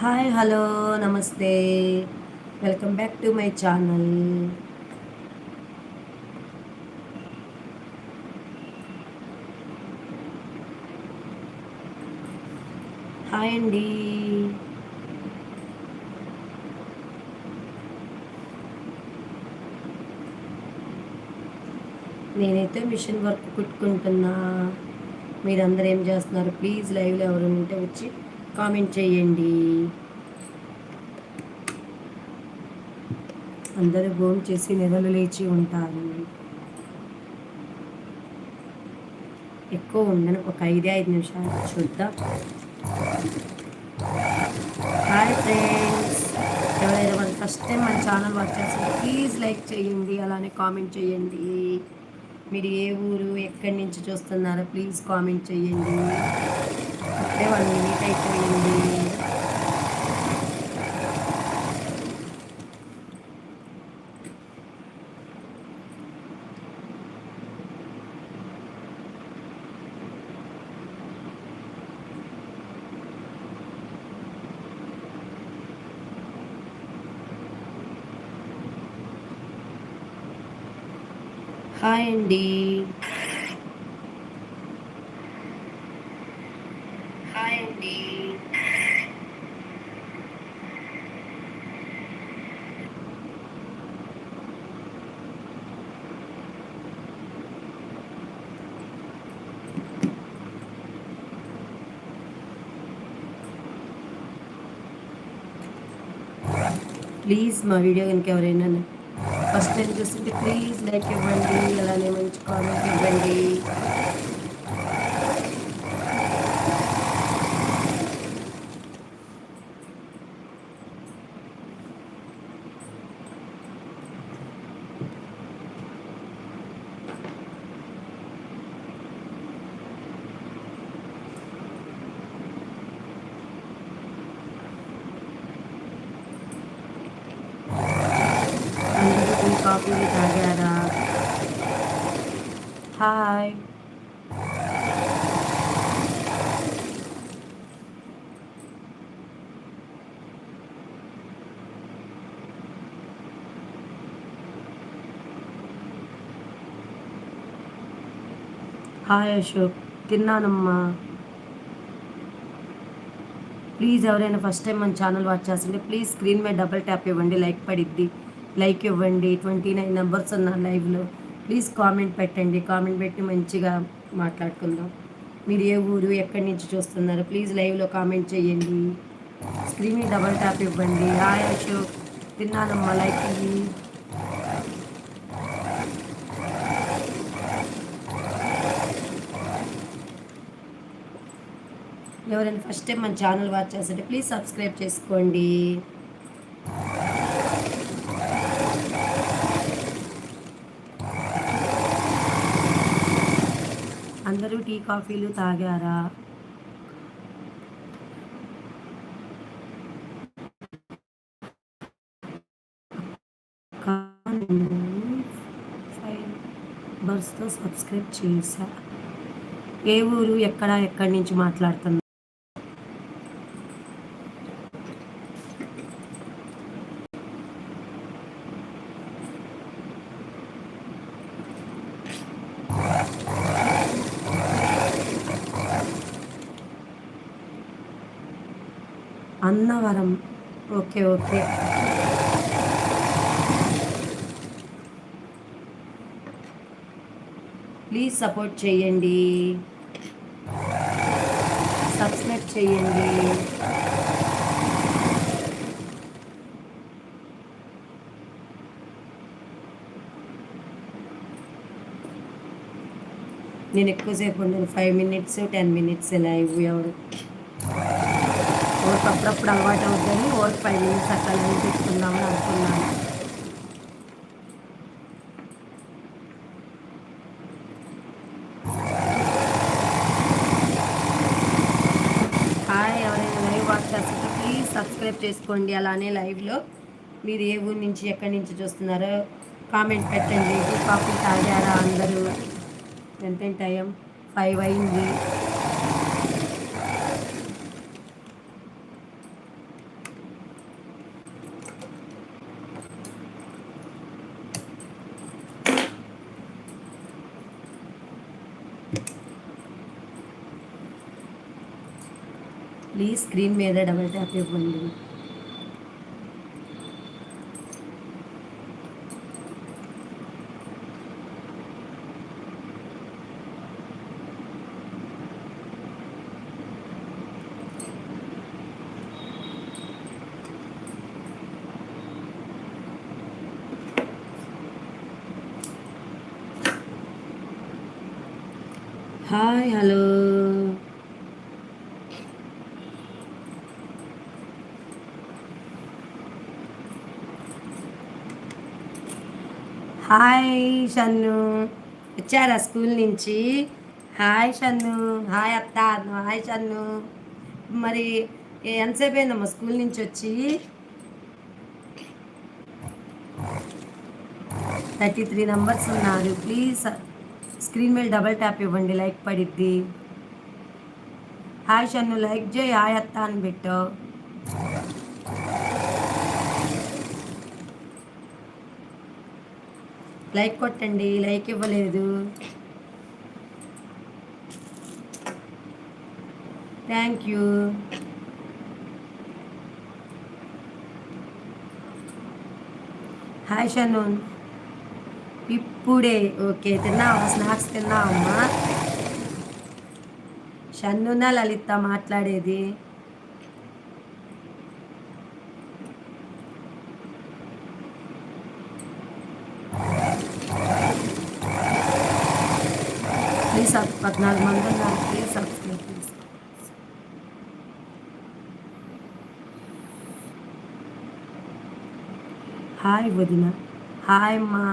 Hi hello నమస్తే. Welcome back to my channel. Hi అండి. నేనైతే మిషన్ వర్క్ కుట్టుకుంటున్నా. మీరందరూ ఏం చేస్తున్నారు? ప్లీజ్ లైవ్లో ఎవరు ఉంటే వచ్చి కామెంట్ చేయండి. అందరూ భోజనం చేసి నిద్రలు లేచి ఉంటారు. ఎక్కువ ఉండను ఒక ఐదే ఐదు నిమిషాలు చూద్దాం. హాయ్ ఫ్రెండ్స్ ఎవరైనా మన ఫస్ట్ టైం మన ఛానల్ వాచ్ చేస్తే ప్లీజ్ లైక్ చేయండి అలానే కామెంట్ చేయండి. మీరు ఏ ఊరు ఎక్కడి నుంచి చూస్తున్నారో ప్లీజ్ కామెంట్ చేయండి. అంటే వన్ మినిట్ అయిపోయింది. హాయ్ అండి. హాయ్ అండి. ప్లీజ్ మా వీడియో కనుక ఎవరైనా ఫస్ట్ టైం చూస్తుంటే ప్లీజ్ లైక్ ఇవ్వండి అలానే మంచి కామెంట్ ఇవ్వండి అందరూ టీ తాగారా? హాయ్. హాయ్ అశోక్ తిన్నానమ్మా. ప్లీజ్ ఎవరైనా ఫస్ట్ టైం మన ఛానల్ వాచ్ చేస్తుంటే ప్లీజ్ స్క్రీన్ మీద డబుల్ ట్యాప్ ఇవ్వండి లైక్ పడిద్ది. లైక్ ఇవ్వండి ట్వంటీ నైన్ నెంబర్స్ ఉన్న లైవ్లో. ప్లీజ్ కామెంట్ పెట్టండి. కామెంట్ పెట్టి మంచిగా మాట్లాడుకుందాం. మీరు ఏ ఊరు ఎక్కడి నుంచి చూస్తున్నారు ప్లీజ్ లైవ్లో కామెంట్ చేయండి. స్క్రీన్ మీద డబుల్ ట్యాప్ ఇవ్వండి. హాయ్ అశోక్. తిన్నానమ్మా లైక్ ఎవరైనా ఫస్ట్ టైం మన ఛానల్ వాచ్ చేస్తుంటే ప్లీజ్ సబ్స్క్రైబ్ చేసుకోండి. అందరూ టీ కాఫీలు తాగారా? ఫైవ్ బర్స్తో సబ్స్క్రైబ్ చేశా ఏ ఊరు ఎక్కడ ఎక్కడి నుంచి మాట్లాడుతున్నా Annavaram. Okay okay. Please support చేయండి సబ్స్క్రైబ్ చేయండి నేను ఎక్కువసేపు ఉండను. Five minutes ten minutes live ఎవరు ఓరికి అప్పుడప్పుడు అలవాటు అవుతుంది ఓరికి ఫైవ్ మినిట్స్ అట్లా లైవ్ పెట్టుకుందామని అనుకున్నాను. హాయ్ ఎవరైనా లైవ్ వాచ్ చేస్తుంటే ప్లీజ్ సబ్స్క్రైబ్ చేసుకోండి. అలానే లైవ్లో మీరు ఏ ఊరి నుంచి ఎక్కడి నుంచి చూస్తున్నారో కామెంట్ పెట్టండి. కాఫీ తాగారా అందరూ? ఎంత టైం? ఫైవ్ అయింది. ప్లీజ్ స్క్రీన్ మీద డబల్ ట్యాప్ ఇవ్వండి హాయ్ హలో హాయ్ షన్ను. వచ్చారా స్కూల్ నుంచి? హాయ్ షన్ను. హాయ్ అత్త. హాయ్ షన్ను. మరి ఎంతసేపు అయిందమ్మా స్కూల్ నుంచి వచ్చి? థర్టీ త్రీ నెంబర్స్ ఉన్నారు. ప్లీజ్ స్క్రీన్ మీద డబల్ ట్యాప్ ఇవ్వండి. లైక్ పడిద్ది. హాయ్ షన్ను. లైక్ చేయి. హాయ్ అత్త అని పెట్టావు లైక్ కొట్టండి లైక్ ఇవ్వలేదు. థ్యాంక్ యూ హాయ్ షనూన్ ఇప్పుడే ఓకే తిన్నావా? స్నాక్స్ తిన్నావమ్మా షన్నునా లలిత మాట్లాడేది? ప్లీజ్ పద్నాలుగు మంది ఉన్నారు ప్లీజ్ సబ్స్క్రైబ్ ప్లీజ్ హాయ్ వదిన హాయ్ అమ్మా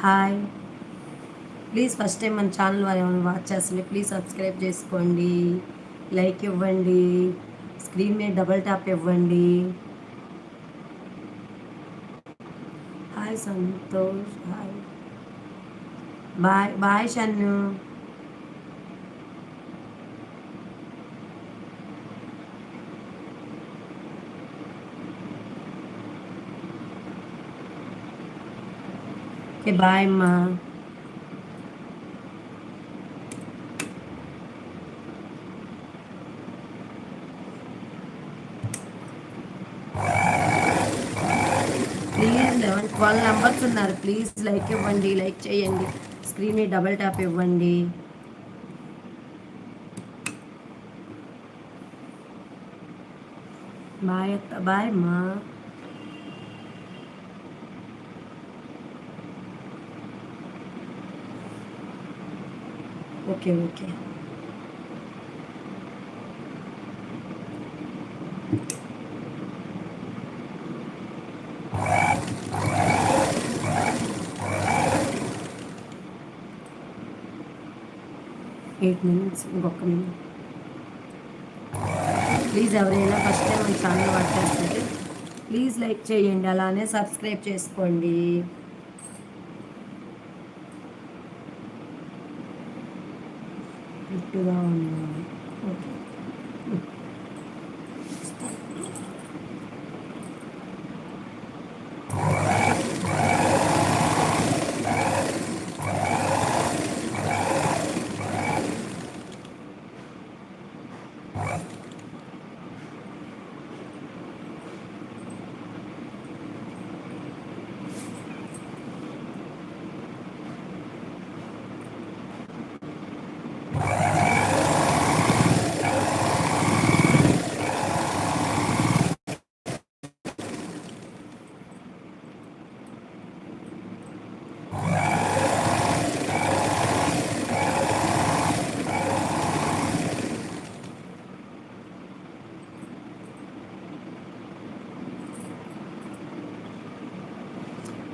హాయ్ ప్లీజ్ ఫస్ట్ టైం మన ఛానల్ వారు ఏమైనా వాచ్ చేస్తుంది ప్లీజ్ సబ్స్క్రైబ్ చేసుకోండి లైక్ ఇవ్వండి స్క్రీన్ మీద డబల్ ట్యాప్ ఇవ్వండి hi Santosh hi bye bye Shannu okay bye అమ్మా ప్లీజ్ లెవెన్ ట్వెల్వ్ నెంబర్స్ ఉన్నారు. ప్లీజ్ లైక్ ఇవ్వండి లైక్ చేయండి. స్క్రీన్ డబల్ ట్యాప్ ఇవ్వండి. బాయ్ అత్త బాయ్ అమ్మా. Okay okay. ఎయిట్ మినిట్స్ ఇంకొక మినిట్ ప్లీజ్ ఎవరైనా ఫస్ట్ టైం మన ఛానల్ వాచ్ చేస్తుంటే ప్లీజ్ లైక్ చేయండి అలానే సబ్స్క్రైబ్ చేసుకోండి. ఫిట్గా ఉన్నాను ఓకే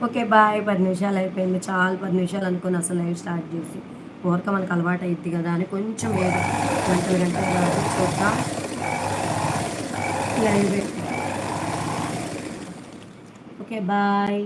ఓకే బాయ్. పది నిమిషాలు అయిపోయింది. చాలా పది నిమిషాలు అనుకుని అసలు లైవ్ స్టార్ట్ చేసి. ఊరక మనకు అలవాటు అయింది కదా అని కొంచెం వేరు గంటలు గంటలు చూద్దాం. Live okay bye.